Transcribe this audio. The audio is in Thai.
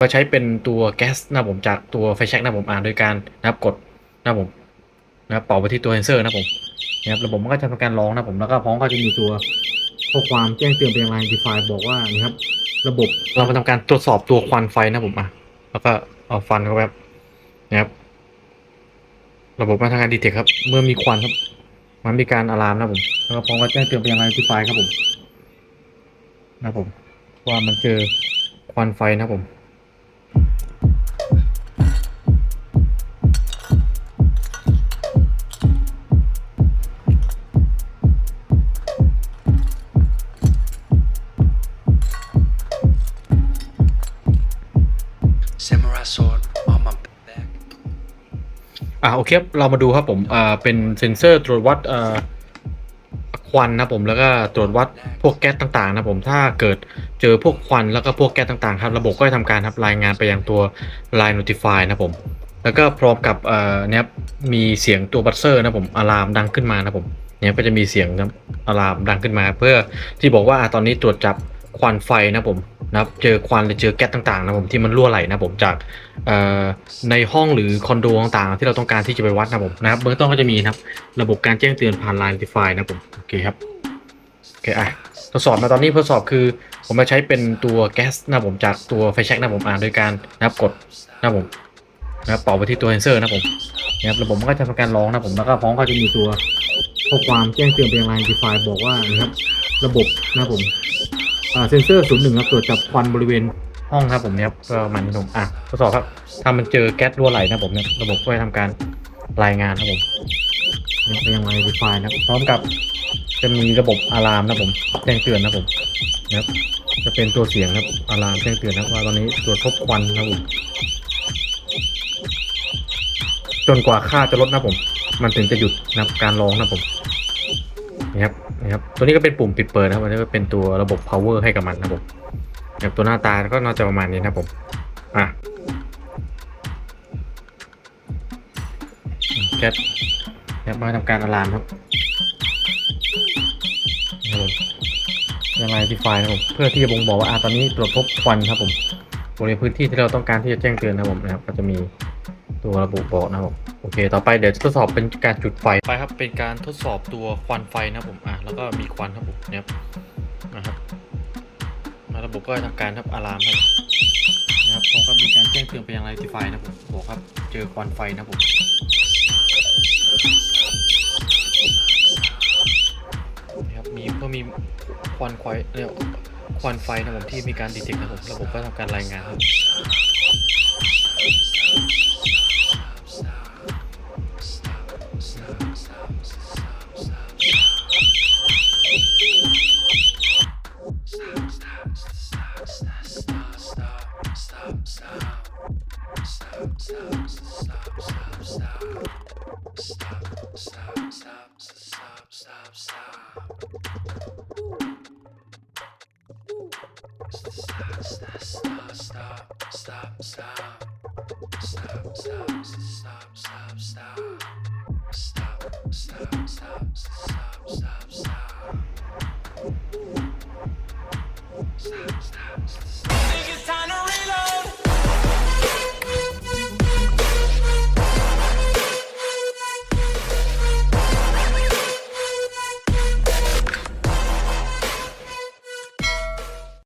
ก็ใช้เป็นตัวแก๊สนะผมจากตัวไฟแช็กนะผมอ่านโดยการนะครับกดนะผมนะครับเป่าไปที่ตัวเซนเซอร์นะผมนะครับระบบมันก็จะทำการร้องนะผมแล้วก็พร้อมก็จะมีตัวข้อความแจ้งเตือนไปยังไลน์ดีไฟบอกว่านี่ครับ ระบบเรามาทำการตรวจสอบตัวควันไฟนะผมอะแล้วก็เอาฟันเข้าไปนะครับระบบมาทำการดีเทคครับ เมื่อมีควันครับ มันมีการอะลามนะผมแล้วก็พร้อมกับแจ้งเตือนไปยังไลน์ดีไฟครับผมนะผม ว่ามันเจอควันไฟนะผม Samurai sword on my back. อ่าโอเคครับเรามาดูครับผมอ่าเป็นเซ็นเซอร์ตรวจวัดอ่าควันนะครับผมแล้วก็ตรวจวัดพวกแก๊สต่างๆนะครับผมถ้าเกิดเจอพวกควันแล้วก็พวกแก๊สต่างๆครับระบบก็จะทำการครับรายงานไปยังตัว Line Notify นะครับผมแล้วก็พร้อมกับเอ่อเนี่ยครับมีเสียงตัวบัสเซอร์นะครับผมอะลามดังขึ้นมานะครับผมเนี่ยก็จะมีเสียงนะครับอะลามดังขึ้นมา เพื่อที่บอกว่าอ่าตอนนี้ตรวจจับ ควันไฟนะผมนะครับเจอควันหรือเจอแก๊สต่างๆนะผมที่มันรั่วไหลนะผมจากเอ่อในห้องหรือคอนโดต่างๆ ที่เราต้องการที่จะไปวัดนะผมนะครับเบื้องต้นก็จะมีนะครับระบบการแจ้งเตือนผ่าน Line Notify นะผมโอเคครับโอเคอะทดสอบมาตอนนี้ทดสอบคือ ผมมาใช้เป็นตัวแก๊สนะผมจากตัวไฟแช็กนะผมอ่านโดยการนะครับกดนะผมนะครับเป่าไปที่ตัวเซนเซอร์นะผมนะครับระบบมันก็จะทำการร้องนะผมแล้วก็พร้อมก็จะมีตัวข้อความแจ้งเตือนไปยัง Line Notify บอกว่านี่ครับระบบนะผม เซนเซอร์ศูนย์หนึ่งครับตรวจจับควันบริเวณห้องครับผมเนี่ยครับก็มันผมอะทดสอบครับถ้ามันเจอแก๊สรั่วไหลนะผมเนี่ยระบบก็จะทำการรายงานครับผมเนี่ยไปยังไงดีไฟนะครับพร้อมกับจะมีระบบอะลามนะผมแจ้งเตือนนะผมนะครับจะเป็นตัวเสียงครับอะลามแจ้งเตือนนะว่าตอนนี้ตรวจพบควันนะผมจนกว่าค่าจะลดนะผม มันถึงจะหยุดนะครับการร้องนะผม นี่ครับนี่ครับตัวนี้ก็เป็นปุ่มปิดเปิดนะครับอันนี้ก็เป็นตัวระบบ power ให้กับมันนะผมแบบตัวหน้าตาก็น่าจะประมาณนี้นะครับผมอะแก๊สแก๊สมาทำการอะลามครับนะครับผมยังไงที่ไฟล์นะครับผมเพื่อที่จะบ่งบอกว่าอะตอนนี้ตรวจพบควันครับผมบริเวณพื้นที่ที่เราต้องการที่จะแจ้งเตือนนะครับผมนะครับ ก็จะมี ตัวระบุบอกนะครับผมโอเค ต่อไปเดี๋ยวจะทดสอบเป็นการจุดไฟไปครับ เป็นการทดสอบตัวควันไฟนะผมอะแล้วก็มีควันครับผมเนี่ยนะครับแล้วระบบก็ทำการทับอะลามให้นะครับพร้อมกับมีการแจ้งเตือนไปยังไลท์ไฟนะผมบอกครับเจอควันไฟนะผมนะครับมีเพื่อมีควันไฟเรียกควันไฟนะผมที่มีการดีเทคนะผมระบบก็ทำการรายงานครับ stop, stop,